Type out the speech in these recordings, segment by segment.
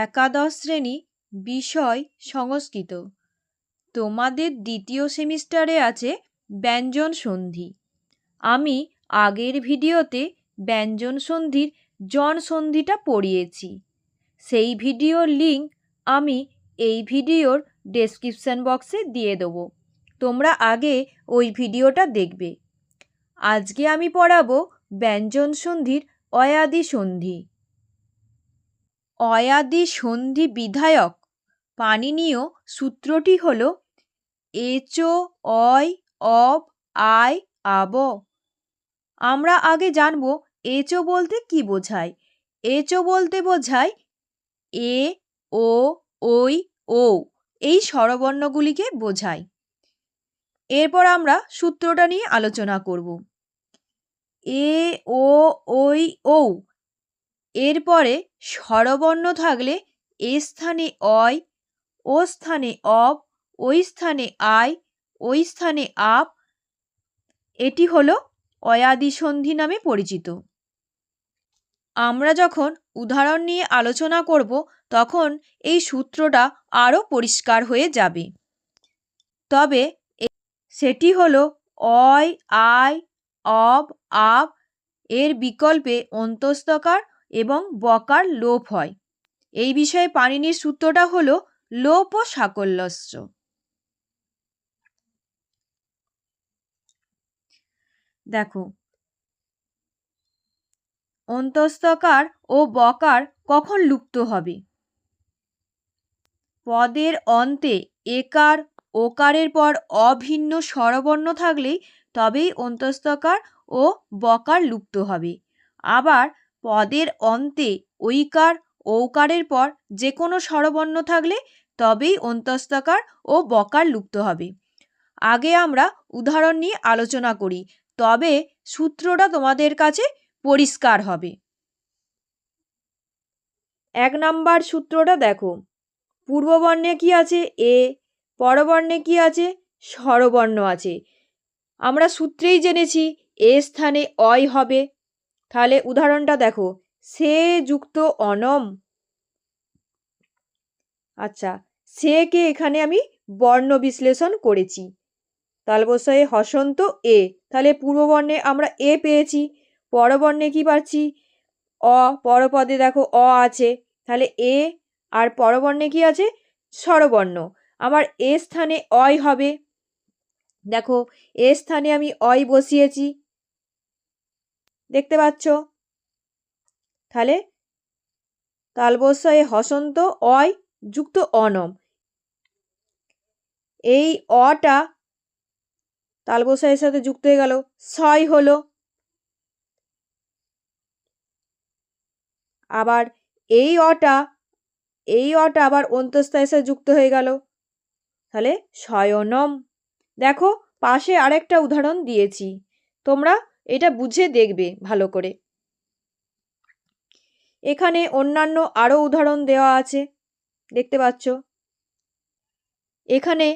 একাদশ শ্রেণি বিষয় সংস্কৃত। তোমাদের দ্বিতীয় সেমিস্টারে আছে ব্যঞ্জন সন্ধি। আমি আগের ভিডিওতে ব্যঞ্জন সন্ধির জন সন্ধিটা পড়িয়েছি। সেই ভিডিওর লিঙ্ক আমি এই ভিডিওর ডেসক্রিপশান বক্সে দিয়ে দেবো। তোমরা আগে ওই ভিডিওটা দেখবে। আজকে আমি পড়াবো ব্যঞ্জন সন্ধির অয়াদি সন্ধি। অয়াদি সন্ধি বিধায়ক। পাণিনীয় সূত্রটি হল, এচো, অয়, অব, আয়, আব। আমরা আগে জানব এচো বলতে কি বোঝায়। এচো বলতে বোঝায় এ, ও ওই ও এই স্বরবর্ণগুলিকে বোঝায়। এরপর আমরা সূত্রটা নিয়ে আলোচনা করব। এ, ও ওই ও এরপরে স্বরবর্ণ থাকলে এ স্থানে অয়, ও স্থানে অব, ওই স্থানে আয় ওই স্থানে আপ। এটি হলো অয়াদি সন্ধি নামে পরিচিত। আমরা যখন উদাহরণ নিয়ে আলোচনা করব, তখন এই সূত্রটা আরও পরিষ্কার হয়ে যাবে। তবে সেটি হলো অয় আয় অব, আপ। এর বিকল্পে অন্তস্তকার এবং বকার লোপ হয়। এই বিষয়ে পাণিনির সূত্রটা হলো লোপ ও সাকল্যস্য দেখো অন্তস্তকার ও বকার কখন লুপ্ত হবে? পদের অন্তে একার ওকারের পর অভিন্ন স্বরবর্ণ থাকলেই তবেই অন্তস্তকার ও বকার লুপ্ত হবে। আবার পদের অন্তে ঐকার, ঔকারের পর যে কোনো স্বরবর্ণ থাকলে তবেই অন্তস্তকার ও বকার লুপ্ত হবে। আগে আমরা উদাহরণ নিয়ে আলোচনা করি, তবে সূত্রটা তোমাদের কাছে পরিষ্কার হবে। এক নাম্বার সূত্রটা দেখো, পূর্ববর্ণে কি আছে? এ, পরবর্ণে কি আছে? স্বরবর্ণ আছে। আমরা সূত্রেই জেনেছি, এ স্থানে অয় হবে। তাহলে উদাহরণটা দেখো। সে যুক্ত অনম। আচ্ছা সেকে এখানে আমি বর্ণ বিশ্লেষণ করেছি। তালবসায়ে হসন্ত এ। তাহলে পূর্ববর্ণে আমরা এ পেয়েছি। পরবর্ণে কি পাচ্ছি? অ, পরপদে দেখো অ আছে। তাহলে এ আর পরবর্ণে কি আছে? স্বরবর্ণ। আমার এ স্থানে অয় হবে। দেখো, এ স্থানে আমি অয় বসিয়েছি। দেখতে পাচ্ছ? তাহলে তালবস্যয়ে হসন্ত অয় যুক্ত অনম। এই অটা তালবসায়ের সাথে যুক্ত হয়ে গেল। ছয় হলো। আবার এই অটা এই অটা আবার অন্তস্থায়ের সাথে যুক্ত হয়ে গেল। তাহলে শয়নম দেখো, পাশে আরেকটা উদাহরণ দিয়েছি। তোমরা এটা বুঝে দেখবে ভালো করে। এখানে অন্যান্য আরও উদাহরণ দেওয়া আছে, দেখতে পাচ্ছ? এখানে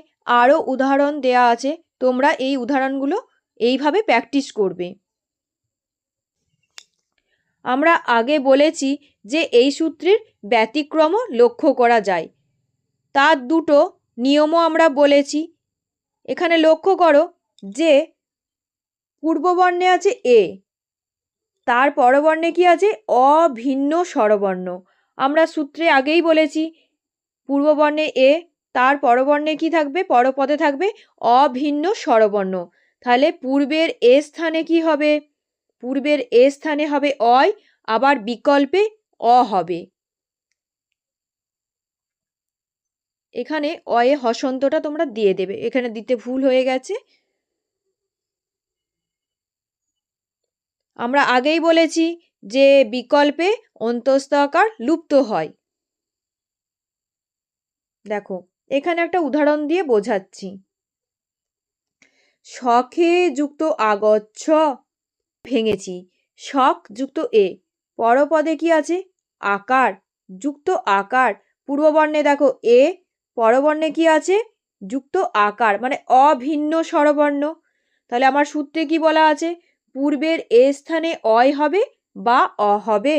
আরও উদাহরণ দেওয়া আছে, তোমরা এই উদাহরণগুলো এইভাবে প্র্যাকটিস করবে। আমরা আগে বলেছি যে এই সূত্রের ব্যতিক্রমও লক্ষ্য করা যায়। তার দুটো নিয়মও আমরা বলেছি। এখানে লক্ষ্য করো যে পূর্ববর্ণে আছে এ, তার পরবর্ণে কি আছে? অভিন্ন স্বরবর্ণ। আমরা সূত্রে আগেই বলেছি পূর্ববর্ণে এ, তার পরবর্ণে কি থাকবে? পরপদে থাকবে অভিন্ন স্বরবর্ণ। তাহলে পূর্বের এ স্থানে কি হবে? পূর্বের এ স্থানে হবে অয়, আবার বিকল্পে অ হবে। এখানে অয়ে হসন্তটা তোমরা দিয়ে দেবে। এখানে দিতে ভুল হয়ে গেছে। আমরা আগেই বলেছি যে বিকল্পে অন্তস্থ আকার লুপ্ত হয়। দেখো, এখানে একটা উদাহরণ দিয়ে বোঝাচ্ছি। শখে যুক্ত আগচ্ছ, ভেঙেছি। শখ যুক্ত এ, পরপদে কি আছে? আকার। যুক্ত আকার, পূর্ববর্ণে দেখো এ, পরবর্ণে কি আছে? যুক্ত আকার মানে অভিন্ন স্বরবর্ণ। তাহলে আমার সূত্রে কি বলা আছে? পূর্বের এ স্থানে অয় হবে বা অ হবে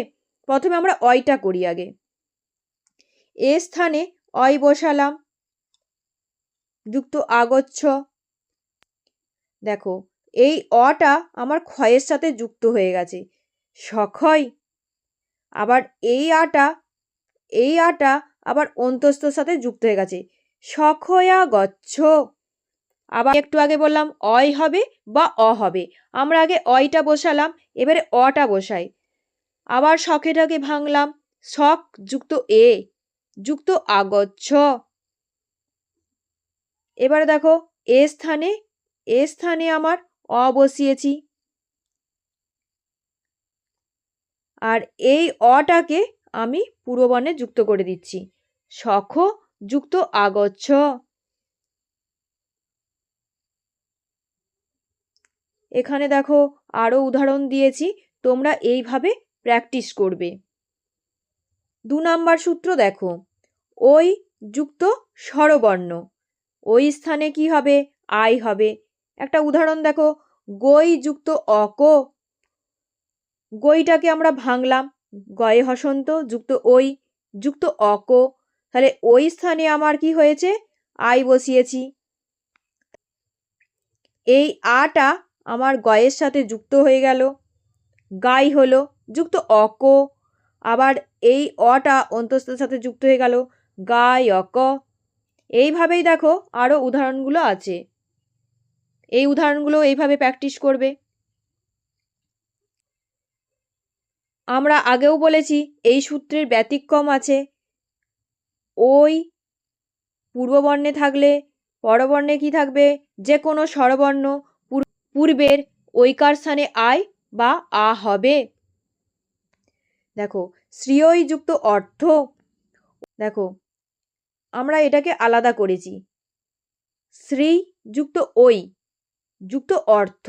প্রথমে আমরা অয়টা করি আগে। এ স্থানে অয় বসালাম। যুক্ত আগচ্ছ। দেখো, এই অটা আমার ক্ষয়ের সাথে যুক্ত হয়ে গেছে। সক্ষয়, আবার এই আটা এই আটা আবার অন্তস্তর সাথে যুক্ত হয়ে গেছে। সখয়া গচ্ছ আবার একটু আগে বললাম অয় হবে বা অ হবে। আমরা আগে অয়টা বসালাম, এবারে অটা বসাই। আবার শখেটাকে ভাঙলাম, শখ যুক্ত এ, যুক্ত আগচ্ছ। এবারে দেখো, এ স্থানে এ স্থানে আমার অ বসিয়েছি। আর এই অটাকে আমি পূর্ববর্ণে যুক্ত করে দিচ্ছি। সখ যুক্ত আগচ্ছ। এখানে দেখো আরও উদাহরণ দিয়েছি, তোমরা এইভাবে প্র্যাকটিস করবে। দু নাম্বার সূত্র দেখো, ওই যুক্ত স্বরবর্ণ, ওই স্থানে কি হবে? আই হবে। একটা উদাহরণ দেখো, গই যুক্ত অক, গইটাকে আমরা ভাঙলাম, গয়ে হসন্ত, যুক্ত ওই, যুক্ত অক, তাহলে ওই স্থানে আমার কি হয়েছে? আই বসিয়েছি। এই আটা আমার গয়ের সাথে যুক্ত হয়ে গেল। গাই হলো, যুক্ত অক। আবার এই অটা অন্তস্থের সাথে যুক্ত হয়ে গেল। গাই অক। এইভাবেই দেখো আরও উদাহরণগুলো আছে। এই উদাহরণগুলো এইভাবে প্র্যাকটিস করবে। আমরা আগেও বলেছি, এই সূত্রের ব্যতিক্রম আছে। ওই পূর্ববর্ণে থাকলে পরবর্ণে কি থাকবে? যে কোনো স্বরবর্ণ। পূর্বের ঐকার স্থানে আয় বা আ হবে। দেখো শ্রীয়ই যুক্ত অর্থ। দেখো, আমরা এটাকে আলাদা করেছি। শ্রী যুক্ত ওই যুক্ত অর্থ।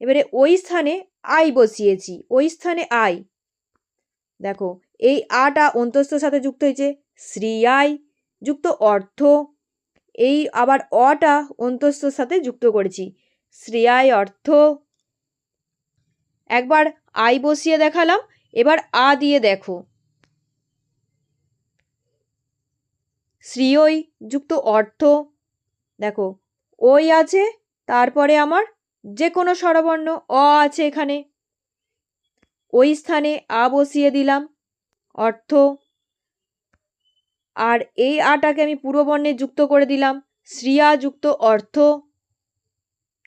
এবারে ওই স্থানে আই বসিয়েছি ওই স্থানে আই দেখো, এই আটা অন্তস্থর সাথে যুক্ত হয়েছে শ্রী আই যুক্ত অর্থ। এই আবার অটা অন্তস্থর সাথে যুক্ত করেছি। শ্রেয়ায় অর্থ। একবার আই বসিয়ে দেখালাম, এবার আ দিয়ে দেখো। শ্রীয়ই যুক্ত অর্থ। দেখো, ওই আছে, তারপরে আমার যে কোনো স্বরবর্ণ অ আছে এখানে। ওই স্থানে আ বসিয়ে দিলাম, অর্থ। আর এই আটাকে আমি পূর্ববর্ণে যুক্ত করে দিলাম, শ্রিয়া যুক্ত অর্থ।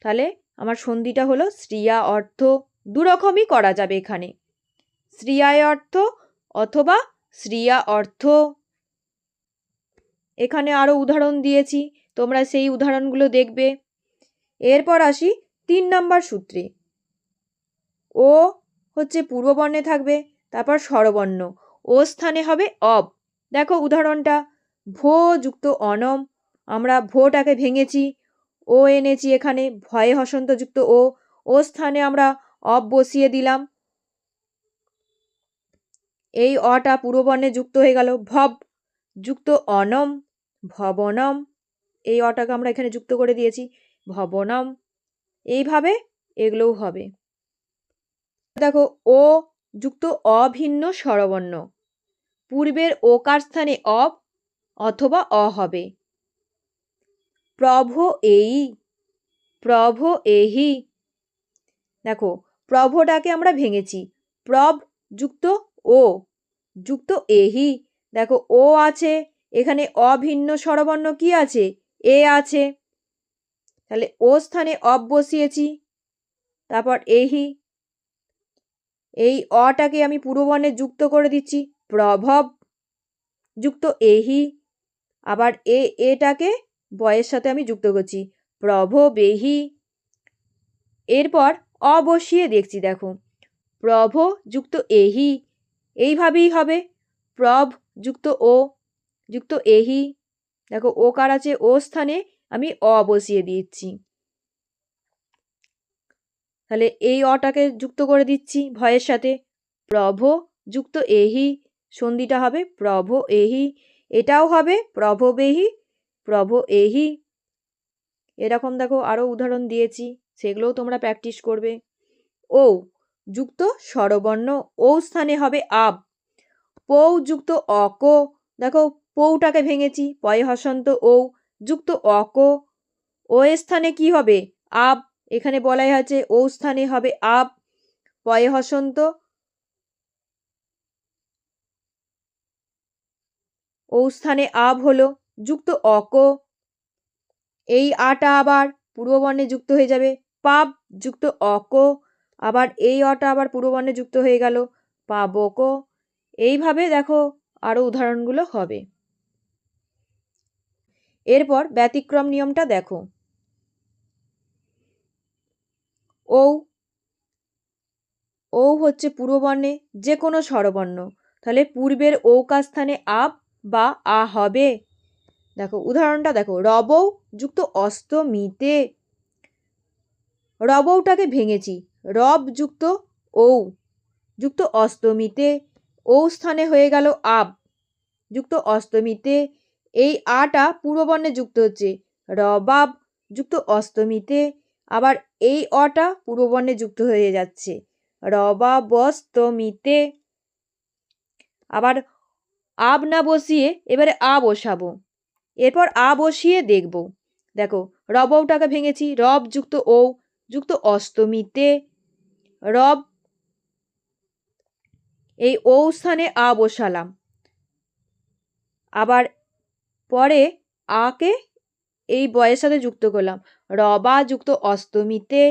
তাহলে আমার সন্ধিটা হলো শ্রিয়া অর্থ দুরকমই করা যাবে এখানে। শ্রিয়ায় অর্থ অথবা শ্রিয়া অর্থ। এখানে আরও উদাহরণ দিয়েছি, তোমরা সেই উদাহরণগুলো দেখবে। এরপর আসি তিন নম্বর সূত্রে। ও হচ্ছে পূর্ববর্ণে থাকবে, তারপর স্বরবর্ণ। ও স্থানে হবে অব। দেখো উদাহরণটা, ভো যুক্ত অনম। আমরা ভোটাকে ভেঙেছি ও এনেছি এখানে ভয়ে হসন্তযুক্ত ও ও স্থানে আমরা অব বসিয়ে দিলাম। এই অটা পূর্ববর্ণে যুক্ত হয়ে গেল ভব, যুক্ত অনম, ভবনম। এই অটাকে আমরা এখানে যুক্ত করে দিয়েছি ভবনম। এইভাবে এগুলোও হবে। দেখো, ও যুক্ত অভিন্ন স্বরবর্ণ। পূর্বের ওকার স্থানে অব অথবা অ হবে। প্রভ এই, প্রভ এহি। দেখো, প্রভটাকে আমরা ভেঙেছি। প্রভ যুক্ত ও, যুক্ত এহি। দেখো, ও আছে, এখানে অভিন্ন স্বরবর্ণ কি আছে? এ আছে। তাহলে ও স্থানে অব বসিয়েছি, তারপর এহি। এই অটাকে আমি পূর্ববর্ণে যুক্ত করে দিচ্ছি, প্রভব, যুক্ত এহি। আবার এ, এটাকে বয়ের সাথে আমি যুক্ত করছি। প্রভ বেহি। এরপর অবসিয়ে দেখছি, দেখো। প্রভ যুক্ত এহি। এইভাবেই হবে। প্রভ যুক্ত ও, যুক্ত এহি। দেখো, ও কার আছে? ও স্থানে আমি অ বসিয়ে দিচ্ছি। তাহলে এই অটাকে যুক্ত করে দিচ্ছি ভয়ের সাথে। প্রভ যুক্ত এহি। সন্ধিটা হবে প্রভ এহি। এটাও হবে প্রভ বেহি। প্রভ, এহি? এরকম দেখো আরও উদাহরণ দিয়েছি, সেগুলোও তোমরা প্র্যাকটিস করবে। ও, যুক্ত স্বরবর্ণ, ও স্থানে হবে আব। পৌ যুক্ত অক, দেখো পৌটাকে ভেঙেছি, পয়ে হসন্ত ও যুক্ত অক, ও স্থানে কি হবে? আব, এখানে বলাই আছে ও স্থানে হবে আব, পয়ে হসন্ত ও স্থানে আব হলো। যুক্ত অক। এই আটা আবার পূর্ববর্ণে যুক্ত হয়ে যাবে। পাব যুক্ত অক। আবার এই অটা আবার পূর্ববর্ণে যুক্ত হয়ে গেল। পাবক। এইভাবে দেখো আরও উদাহরণগুলো হবে। এরপর ব্যতিক্রম নিয়মটা দেখো। ও ও হচ্ছে পূর্ববর্ণে যে কোনো স্বরবর্ণ। তাহলে পূর্বের ঔকা স্থানে আপ বা আ হবে। দেখো, উদাহরণটা দেখো, রবৌ যুক্ত অস্তমিতে রবৌটাকে ভেঙেছি, রব যুক্ত ঔ, যুক্ত অস্তমিতে ঔ স্থানে হয়ে গেল আব, যুক্ত অস্তমিতে এই আটা পূর্ববর্ণে যুক্ত হচ্ছে, রবাব যুক্ত অস্তমিতে আবার এই অটা পূর্ববর্ণে যুক্ত হয়ে যাচ্ছে রবাবস্তমিতে আবার আব না বসিয়ে এবারে আ বসাবো। এরপর আ বসিয়ে দেখব। দেখো রবউটাকে ভেঙেছি, রব যুক্ত ও যুক্ত অষ্টমীতে রব এই ও স্থানে আ বসালাম। আবার পরে আকে এই বয়ের সাথে যুক্ত করলাম। রবা যুক্ত অষ্টমীতে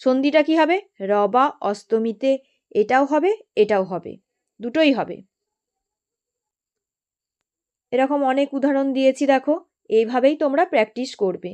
সন্ধিটা কি হবে? রবা অষ্টমীতে এটাও হবে এটাও হবে, দুটোই হবে। এরকম অনেক উদাহরণ দিয়েছি দেখো। এইভাবেই তোমরা প্র্যাকটিস করবে।